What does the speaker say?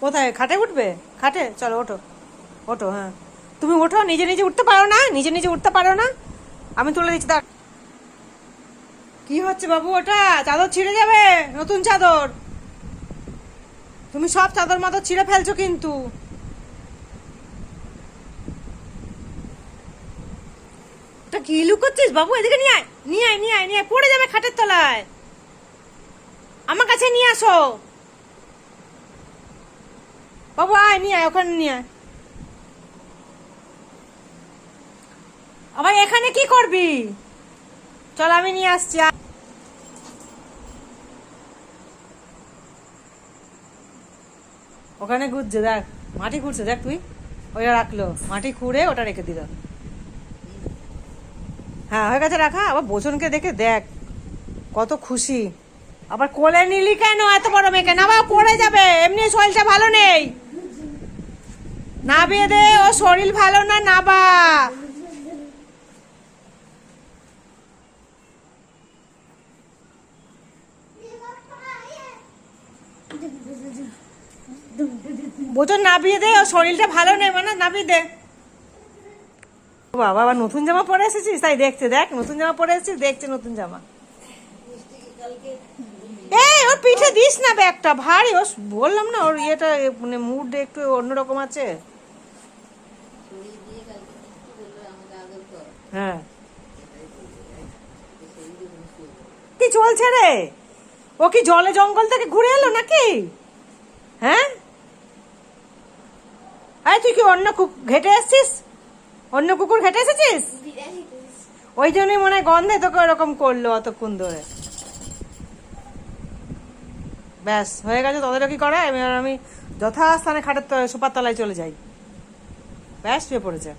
কোথায়? খাটে উঠবে? খাটে? চলো, ওঠো। ওঠো হ্যাঁ। তুমি ওঠো, নিজে নিজে উঠতে পারো না, নিজে নিজে উঠতে পারো না। আমি তুলে দিচ্ছি, দাঁড়। কি হচ্ছে বাবু ওটা? চাদর ছিঁড়ে যাবে? নতুন চাদর। তুমি সব চাদর মাদর ছিঁড়ে ফেলছো কিন্তু। ওটা কি লুকোচ্ছিস বাবু? এদিকে নিয়ে আয়। নিয়ে আয় নিয়ে আয় নিয়ে আয়। পড়ে যাবে খাটের তলায়। আমার কাছে নিয়ে আসো। বাবু, আয়, নিয়ে আয়, ওখানে নিয়ে আয়। আবার এখানে কি করবি? চল, আমি নিয়ে আসছি ওখানে ঘুরছে, দেখ, মাটি খুঁড়ছে, দেখ তুই। ওইটা রাখল, মাটি খুঁড়ে ওটা রেখে দিল। হ্যাঁ হয়ে গেছে, রাখা। আবার বোচনকে দেখে দেখ, কত খুশি। আবার কোলে নিলি কেন এত বড় মেয়েকে? না, বাবা, পড়ে যাবে, এমনি শরীরটা ভালো নেই। না বিয়ে দে ও শরীর ভালো না দে শরীরটা মানে বাবা, আবার নতুন জামা পরে এসেছিস? তাই দেখছে, দেখ, নতুন জামা পরে এসেছিস, দেখছে নতুন জামা। ওর পিঠে দিস না ব্যাগটা, ভারী, ও বললাম না, ওর ইয়েটা মানে মুড একটু অন্যরকম আছে। হ্যাঁ। কি চলছে রে ও কি জলে জঙ্গল থেকে ঘুরে এলো নাকি? হ্যাঁ? আরে তুই কি অন্য কুক- ঘেটে এসেছিস? অন্য কুকুর ঘেটে এসেছিস? ওই জন্যই মনে হয় গন্ধে তোকে ওরকম করল অতক্ষণ ধরে। ব্যাস, হয়ে গেছে তোদেরও কি করা এবার আমি যথাস্থানে খাটের সোপার তলায় চলে যাই। ব্যাস শুয়ে পড়েছে।